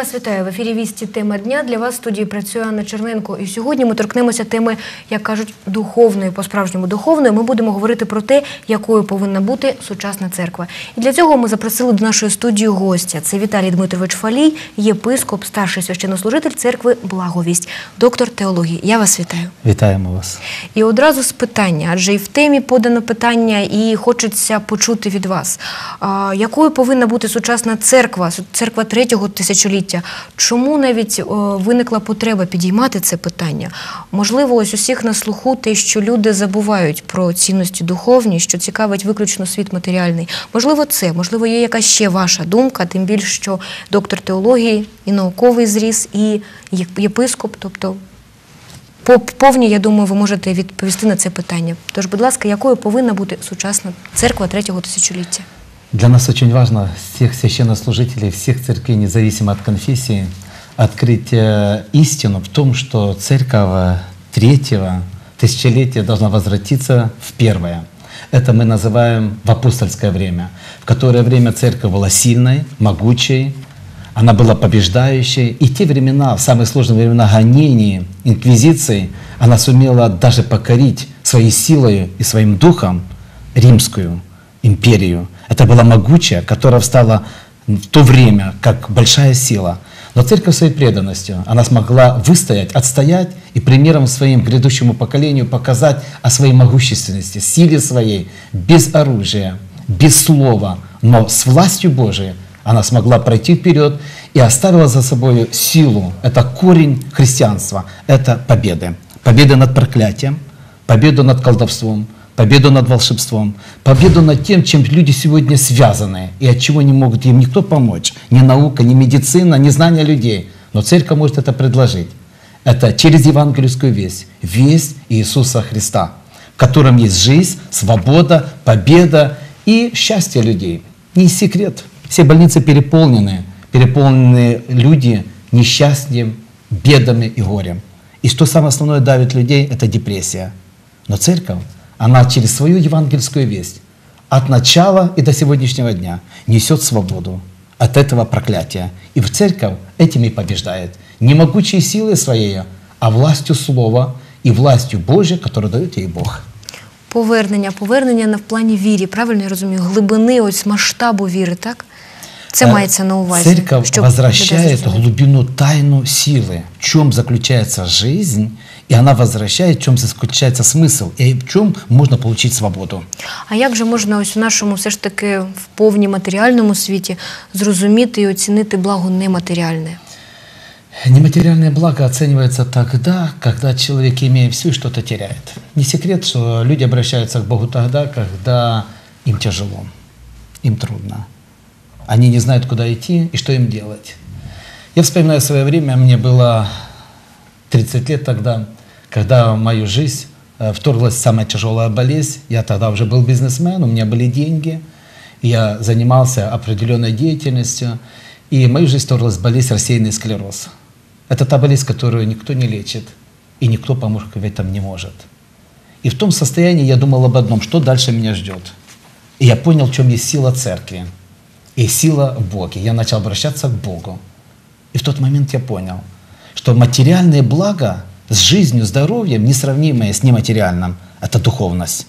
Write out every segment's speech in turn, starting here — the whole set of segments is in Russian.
вас вітаю в ефірі Вісті тема дня. Для вас в студії працює Анна Черненко. І сьогодні ми торкнемося теми, як кажуть, духовної, по-справжньому духовної. Ми будемо говорити про те, якою повинна бути сучасна церква. І для цього ми запросили до нашої студії гостя. Це Віталій Дмитрович Фалій, єпископ, старший священнослужитель церкви Благовість, доктор теології. Я вас вітаю. Вітаємо вас. І одразу з питання, адже і в темі подано питання, і хочеться почути від вас, а, якою повинна бути сучасна церква, церква третього тисячоліття. Чому навіть виникла потреба підіймати це питання? Можливо, ось усіх на слуху те, що люди забувають про цінності духовні, що цікавить виключно світ матеріальний. Можливо, це, можливо, є якась ще ваша думка, тим більше, що доктор теології і науковий зріс, і єпископ, тобто по повні, я думаю, ви можете відповісти на це питання. Тож, будь ласка, якою повинна бути сучасна церква третього тисячоліття? Для нас очень важно, всех священнослужителей, всех церквей, независимо от конфессии, открыть э, истину в том, что церковь третьего тысячелетия должна возвратиться в первое. Это мы называем в апостольское время, в которое время церковь была сильной, могучей, она была побеждающей. И те времена, в самые сложные времена гонений, инквизиции, она сумела даже покорить своей силой и своим духом римскую империю. Это была могучая, которая встала в то время как большая сила. Но церковь своей преданностью, она смогла выстоять, отстоять и примером своим грядущему поколению показать о своей могущественности, силе своей, без оружия, без слова, но с властью Божией она смогла пройти вперед и оставила за собой силу. Это корень христианства, это победы. Победы над проклятием, победу над колдовством, победу над волшебством, победу над тем, чем люди сегодня связаны и от чего не могут им никто помочь. Ни наука, ни медицина, ни знания людей. Но церковь может это предложить. Это через евангельскую весть, весть Иисуса Христа, в котором есть жизнь, свобода, победа и счастье людей. Не секрет. Все больницы переполнены, переполнены люди несчастьем, бедами и горем. И что самое основное давит людей, это депрессия. Но церковь, она через свою евангельскую весть от начала и до сегодняшнего дня несет свободу от этого проклятия. И в церковь этим и побеждает. Не могучей силой своей, а властью Слова и властью Божьей, которую дает ей Бог. Повернення, повернення на в плані вірі, правильно я розумію, глибини, ось масштабу віри, так? Це Э, мається на увазі. Церковь щоб возвращает люди зрозуміли. глубину, тайну силы, в чем заключается жизнь, и она возвращает, в чем заключается смысл, и в чем можно получить свободу. А як же можна ось у нашому все ж таки в повні матеріальному світі зрозуміти і оцінити благо нематеріальне? Нематериальное благо оценивается тогда, когда человек, имея все, что-то теряет. Не секрет, что люди обращаются к Богу тогда, когда им тяжело, им трудно. Они не знают, куда идти и что им делать. Я вспоминаю свое время, мне было 30 лет тогда, когда в мою жизнь э, вторглась самая тяжелая болезнь. Я тогда уже был бизнесмен, у меня были деньги, я занимался определенной деятельностью, и в мою жизнь вторглась болезнь рассеянный склероз. Это та болезнь, которую никто не лечит, и никто помочь в этом не может. И в том состоянии я думал об одном, что дальше меня ждет. И я понял, в чем есть сила церкви и сила в Боге. Я начал обращаться к Богу. И в тот момент я понял, что материальные блага с жизнью, здоровьем, несравнимые с нематериальным, это духовность.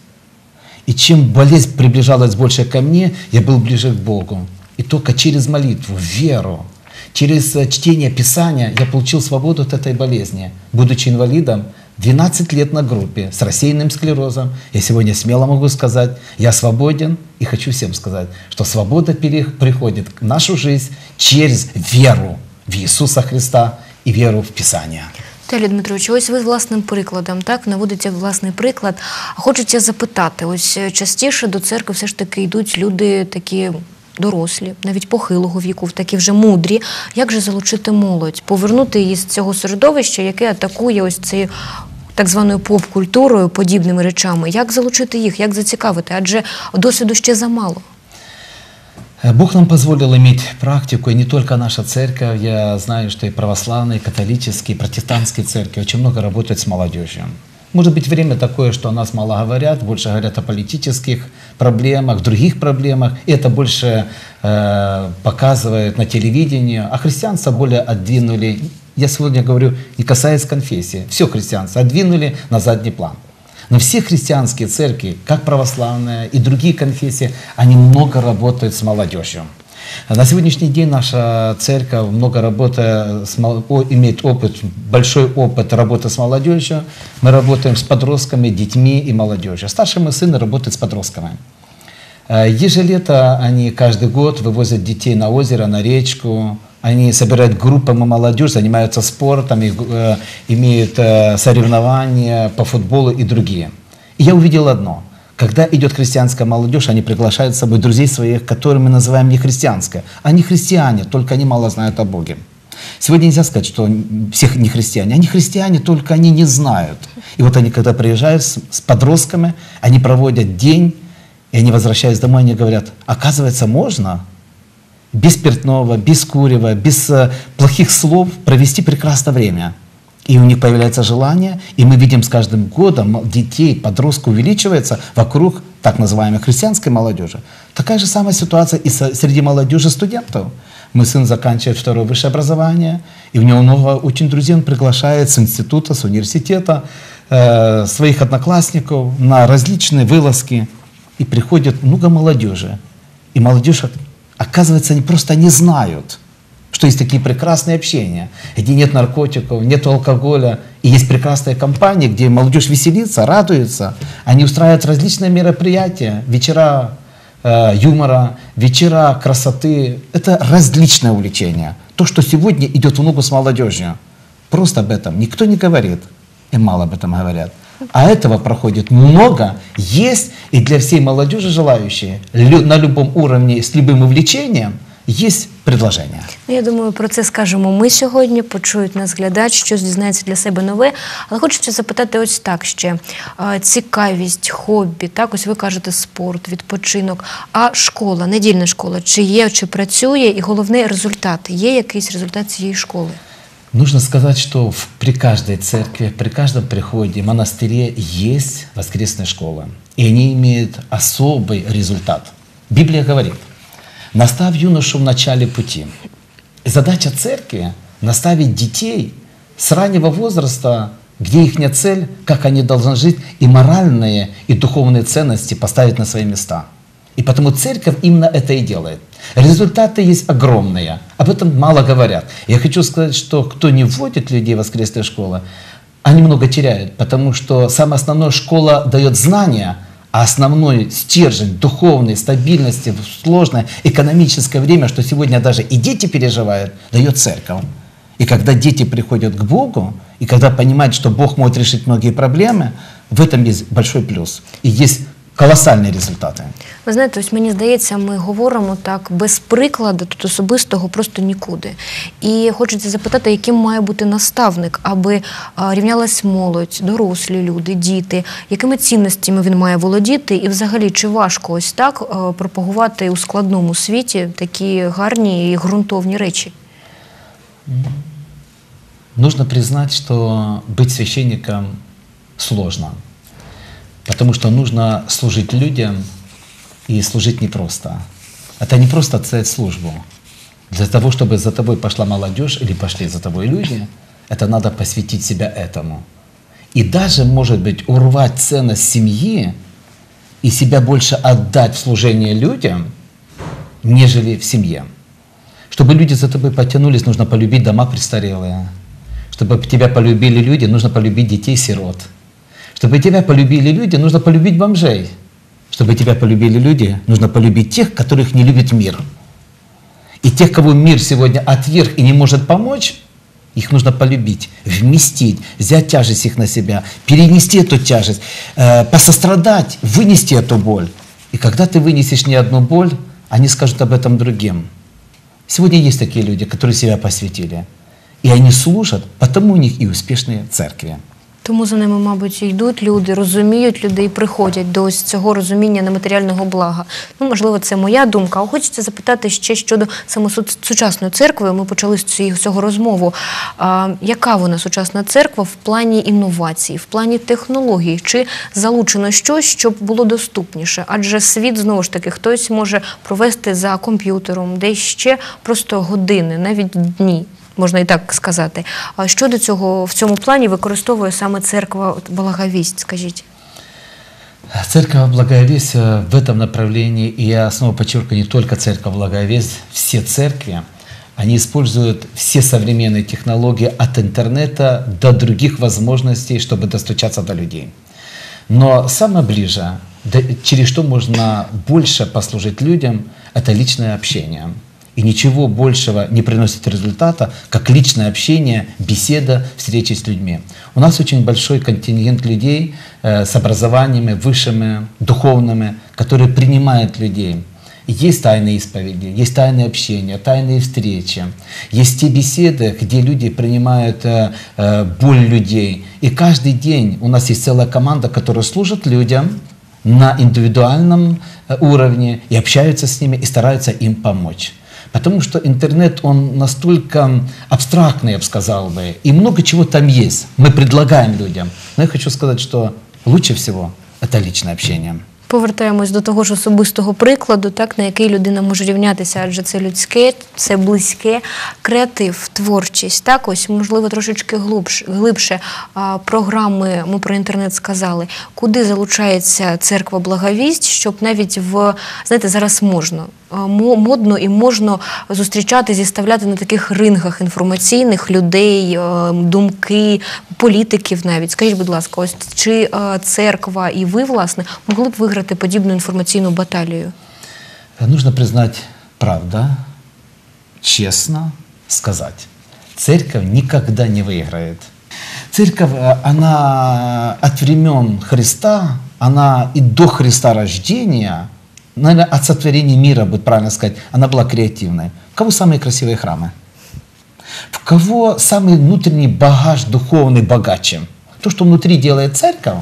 И чем болезнь приближалась больше ко мне, я был ближе к Богу. И только через молитву, веру, через э, чтение Писания я получил свободу от этой болезни. Будучи инвалидом, 12 лет на группе с рассеянным склерозом, я сегодня смело могу сказать, я свободен и хочу всем сказать, что свобода пере- приходит в нашу жизнь через веру в Иисуса Христа и веру в Писание. Віталій Дмитрович, ось ви власним прикладом, так наводите власний приклад. А хочеться запитати: ось е, частіше до церкви все ж таки йдуть люди такі. Дорослі, навіть похилого віку, такі вже мудрі. Як же залучити молодь, повернути її з цього середовища, яке атакує ось цією так званою поп-культурою, подібними речами? Як залучити їх, як зацікавити? Адже досвіду ще замало. Э, Бог нам позволил иметь практику, и не только наша церковь, я знаю, что и православные, и католические, и протестантские церкви очень много работают с молодежью. Может быть, время такое, что о нас мало говорят, больше говорят о политических проблемах, других проблемах. И это больше э, показывает на телевидении. А христианство более отдвинули, я сегодня говорю, не касаясь конфессии, все христианство отдвинули на задний план. Но все христианские церкви, как православная и другие конфессии, они много работают с молодежью. На сегодняшний день наша церковь много работает, с, имеет опыт, большой опыт работы с молодежью. Мы работаем с подростками, детьми и молодежью. Старший мой сын работает с подростками. Э, Ежелето они каждый год вывозят детей на озеро, на речку. Они собирают группами молодежь, занимаются спортом, и, э, имеют э, соревнования по футболу и другие. И я увидел одно. Когда идет христианская молодежь, они приглашают с собой друзей своих, которые мы называем не христианская. Они христиане, только они мало знают о Боге. Сегодня нельзя сказать, что всех не христиане. Они христиане, только они не знают. И вот они, когда приезжают с, с подростками, они проводят день, и они возвращаются домой, они говорят, оказывается, можно без спиртного, без курева, без э, плохих слов провести прекрасное время. И у них появляется желание, и мы видим с каждым годом детей, подростков увеличивается вокруг так называемой христианской молодежи. Такая же самая ситуация и среди молодежи студентов. Мой сын заканчивает второе высшее образование, и у него много очень друзей, он приглашает с института, с университета э, своих одноклассников на различные вылазки, и приходит много молодежи. И молодежь, оказывается, они просто не знают, что есть такие прекрасные общения, где нет наркотиков, нет алкоголя, и есть прекрасные компании, где молодежь веселится, радуется. Они устраивают различные мероприятия, вечера э, юмора, вечера красоты. Это различное увлечение. То, что сегодня идет в ногу с молодежью. Просто об этом никто не говорит, и мало об этом говорят. А этого проходит много, есть, и для всей молодежи желающие на любом уровне с любым увлечением есть предложение. Ну, я думаю, про це скажемо ми сьогодні. Почують нас глядач, щось дізнається для себе нове. Але хочеться запитати ось так ще: цікавість, хобі, так ось ви кажете спорт, відпочинок. А школа, недільна школа, чи є, чи працює, і головне результат. Є якийсь результат цієї школи? Нужно сказать, что в- при каждой церкви, при каждом приходе, монастыре есть воскресная школа. И они имеют особый результат. Библия говорит, настав юношу в начале пути. Задача церкви – наставить детей с раннего возраста, где их цель, как они должны жить, и моральные, и духовные ценности поставить на свои места. И потому церковь именно это и делает. Результаты есть огромные. Об этом мало говорят. Я хочу сказать, что кто не вводит людей в воскресные школы, они много теряют, потому что самое основное школа дает знания, а основной стержень духовной стабильности в сложное экономическое время, что сегодня даже и дети переживают, дает церковь. И когда дети приходят к Богу, и когда понимают, что Бог может решить многие проблемы, в этом есть большой плюс. И есть колоссальные результаты. Ви знаєте, ось мені здається, ми говоримо так без прикладу, тут особистого просто нікуди. І хочеться запитати, яким має бути наставник, аби а, рівнялась молодь, дорослі люди, діти, якими цінностями він має володіти, і взагалі чи важко ось так а, пропагувати у складному світі такі гарні і ґрунтовні речі? Нужно признать, что быть священником сложно, Потому что нужно служить людям и служить непросто. Это не просто цель службу. Для того, чтобы за тобой пошла молодежь или пошли за тобой люди, это надо посвятить себя этому. И даже, может быть, урвать ценность семьи и себя больше отдать в служение людям, нежели в семье. Чтобы люди за тобой потянулись, нужно полюбить дома престарелые. Чтобы тебя полюбили люди, нужно полюбить детей-сирот. Чтобы тебя полюбили люди, нужно полюбить бомжей. Чтобы тебя полюбили люди, нужно полюбить тех, которых не любит мир. И тех, кого мир сегодня отверг и не может помочь, их нужно полюбить, вместить, взять тяжесть их на себя, перенести эту тяжесть, э, посострадать, вынести эту боль. И когда ты вынесешь не одну боль, они скажут об этом другим. Сегодня есть такие люди, которые себя посвятили. И они служат, потому у них и успешные церкви. Тому за ними, мабуть, йдуть люди, розуміють люди і приходять до ось цього розуміння нематеріального блага. Ну, можливо, це моя думка. А хочеться запитати ще щодо саме сучасної церкви. Ми почали з цього розмову. А, яка вона сучасна церква в плані інновацій, в плані технологій? Чи залучено щось, щоб було доступніше? Адже світ знову ж таки хтось може провести за комп'ютером, де ще просто години, навіть дні. Можна і так сказати. А що до цього в цьому плані використовує саме церква от, Благовість? Скажіть. Церковь Благовесть э, в этом направлении, и я снова подчеркиваю, не только Церковь Благовесть, все церкви, они используют все современные технологии от интернета до других возможностей, чтобы достучаться до людей. Но самое ближе, да- через что можно больше послужить людям, это личное общение. и ничего большего не приносит результата, как личное общение, беседа, встречи с людьми. У нас очень большой контингент людей э, с образованиями высшими, духовными, которые принимают людей. Есть тайные исповеди, есть тайные общения, тайные встречи, есть те беседы, где люди принимают э, э, боль людей. И каждый день у нас есть целая команда, которая служит людям на индивидуальном э, уровне и общаются с ними и стараются им помочь. Потому что интернет, он настолько абстрактный, я бы сказал бы, и много чего там есть. Мы предлагаем людям. Но я хочу сказать, что лучше всего это личное общение. Повертаємось до того ж особистого прикладу, так на який людина може рівнятися, адже це людське, це близьке, креатив, творчість. Так, ось можливо трошечки глибше, глибше а, програми. Ми про інтернет сказали, куди залучається церква благовість, щоб навіть в знаєте, зараз можна модно і можна зустрічати, зіставляти на таких рингах інформаційних людей, думки, політиків навіть. Скажіть, будь ласка, ось чи церква і ви, власне, могли б виграти подібну інформаційну баталію? Нужно признать правда, честно сказать. Церковь никогда не выиграет. Церковь, э, она от времен Христа, она и до Христа рождения, наверное, от сотворения мира, будет правильно сказать, она была креативной. У кого самые красивые храмы? В кого самый внутренний багаж духовный богаче? То, что внутри делает церковь,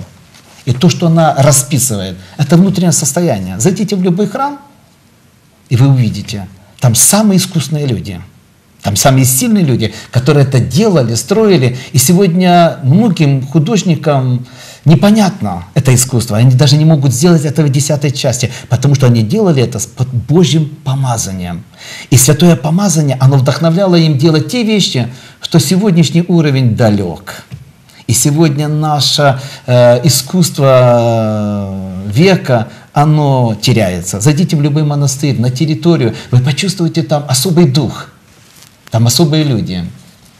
и то, что она расписывает, это внутреннее состояние. Зайдите в любой храм, и вы увидите, там самые искусные люди, там самые сильные люди, которые это делали, строили. И сегодня многим художникам непонятно это искусство. Они даже не могут сделать это в десятой части, потому что они делали это под Божьим помазанием. И святое помазание, оно вдохновляло им делать те вещи, что сегодняшний уровень далек. И сегодня наше э, искусство э, века, оно теряется. Зайдите в любой монастырь, на территорию, вы почувствуете там особый дух, там особые люди,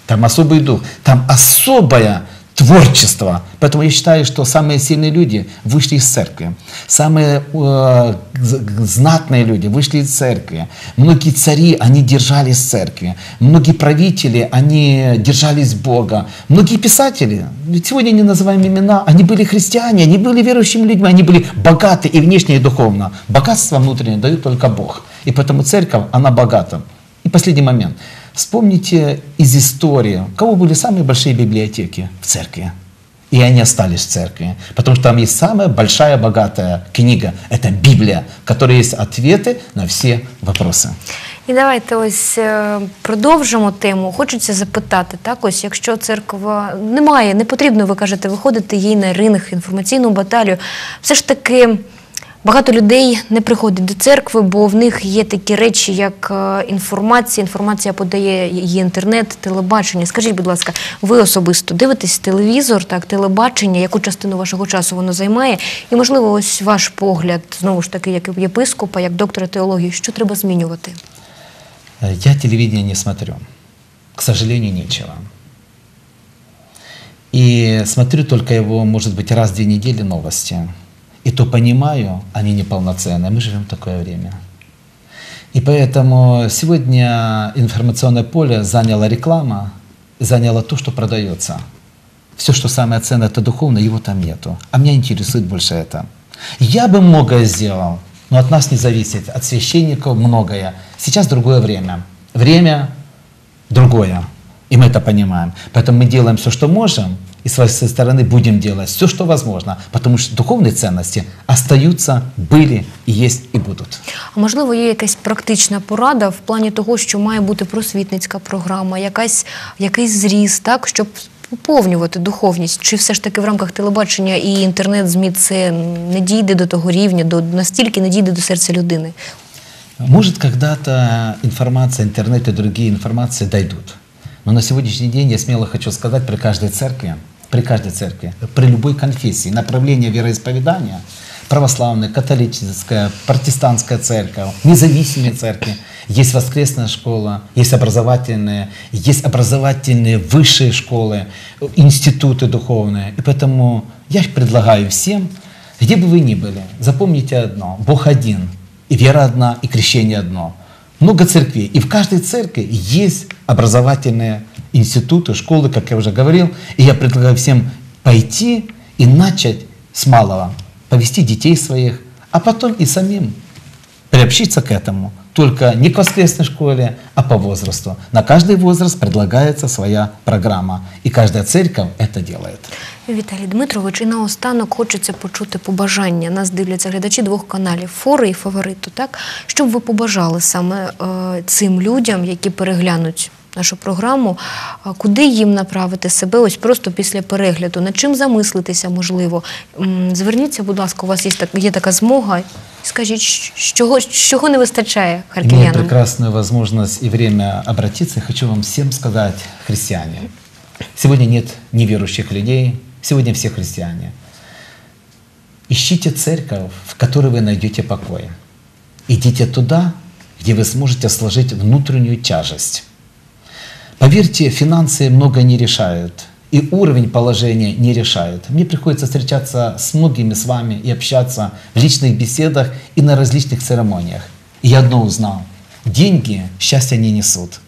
там особый дух, там особое творчество. Поэтому я считаю, что самые сильные люди вышли из церкви. Самые э, знатные люди вышли из церкви. Многие цари, они держались церкви. Многие правители, они держались Бога. Многие писатели, сегодня не называем имена, они были христиане, они были верующими людьми, они были богаты и внешне, и духовно. Богатство внутреннее дает только Бог. И поэтому церковь, она богата. И последний момент. Вспомните из истории, кого были самые большие библиотеки в церкви. И они остались в церкви. Потому что там есть самая большая, богатая книга. Это Библия, в которой есть ответы на все вопросы. І давайте ось е, продовжимо тему. Хочеться запитати, так ось, якщо церква немає, не потрібно, ви кажете, виходити їй на ринг, інформаційну баталію. Все ж таки багато людей не приходять до церкви, бо в них є такі речі, як е, інформація. Інформація подає її інтернет, телебачення. Скажіть, будь ласка, ви особисто дивитесь телевізор, так, телебачення, яку частину вашого часу воно займає? І, можливо, ось ваш погляд, знову ж таки, як єпископа, як доктора теології, що треба змінювати? Э, Я телевидение не смотрю. К сожалению, нечего. И смотрю только его, может быть, раз в две недели новости. И то понимаю, они неполноценные. Мы живем в такое время. И поэтому сегодня информационное поле заняло реклама, заняло то, что продается. Все, что самое ценное, это духовное, его там нету. А меня интересует больше это. Я бы многое сделал, но от нас не зависит, от священников многое. Сейчас другое время. Время другое. И мы это понимаем. Поэтому мы делаем все, что можем, и с вашей стороны будем делать все, что возможно, потому что духовные ценности остаются, были и есть и будут. А можливо, є якась практична порада в плані того, що має бути просвітницька програма, якась, якийсь зріз, так, щоб поповнювати духовність? Чи все ж таки в рамках телебачення і інтернет-змі це не дійде до того рівня, до настільки не дійде до серця людини? Может, когда-то информация, интернет и другие информации дойдут. Но на сегодняшний день я смело хочу сказать, при каждой церкви, При каждой церкви, при любой конфессии, направление вероисповедания, православная, католическая, протестантская церковь, независимые церкви, есть воскресная школа, есть образовательные, есть образовательные высшие школы, институты духовные. И поэтому я предлагаю всем, где бы вы ни были, запомните одно, Бог один, и вера одна, и крещение одно. Много церквей, и в каждой церкви есть образовательные институты, школы, как я уже говорил. И я предлагаю всем пойти и начать с малого, повести детей своих, а потом и самим приобщиться к этому. Только не к воскресной школе, а по возрасту. На каждый возраст предлагается своя программа. И каждая церковь это делает. Віталій Дмитрович, і наостанок хочеться почути побажання. Нас дивляться глядачі двох каналів фори і фавориту. Так що б ви побажали саме е, цим людям, які переглянуть нашу програму, куди їм направити себе? Ось просто після перегляду, над чим замислитися можливо? Зверніться, будь ласка, у вас є так є така змога. Скажіть, чого, чого не вистачає харків'янам? прекрасную возможность и время обратиться, хочу вам всем сказать, христиане, сегодня нет неверующих людей, сегодня все христиане. Ищите церковь, в которой вы найдете покой. Идите туда, где вы сможете сложить внутреннюю тяжесть. Поверьте, финансы много не решают, и уровень положения не решают. Мне приходится встречаться с многими с вами и общаться в личных беседах и на различных церемониях. И я одно узнал. Деньги счастья не несут.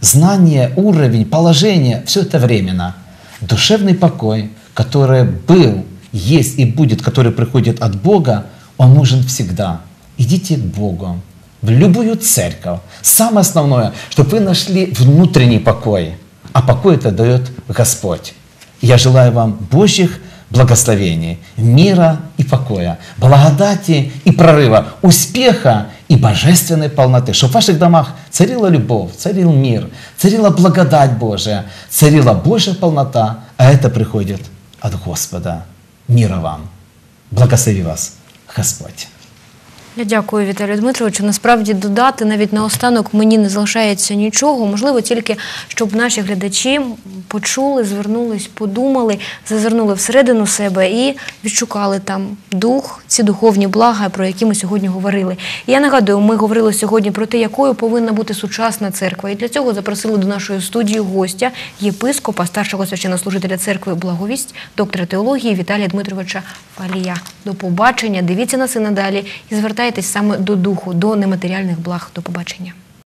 Знание, уровень, положение – все это временно. Душевный покой, который был, есть и будет, который приходит от Бога, он нужен всегда. Идите к Богу, в любую церковь. Самое основное, чтобы вы нашли внутренний покой. А покой это дает Господь. Я желаю вам Божьих благословений, мира и покоя, благодати и прорыва, успеха и божественной полноты, чтобы в ваших домах царила любовь, царил мир, царила благодать Божия, царила Божья полнота, а это приходит от Господа. Мира вам. Благослови вас Господь. Я дякую, Віталію Дмитровичу. Насправді додати навіть наостанок мені не залишається нічого. Можливо, тільки щоб наші глядачі почули, звернулись, подумали, зазирнули всередину себе і відшукали там дух, ці духовні блага, про які ми сьогодні говорили. Я нагадую, ми говорили сьогодні про те, якою повинна бути сучасна церква. І для цього запросили до нашої студії гостя, єпископа, старшого священнослужителя церкви Благовість, доктора теології Віталія Дмитровича Фалія. До побачення. Дивіться нас і надалі і звертайтесь саме до духу, до нематеріальних благ. До побачення.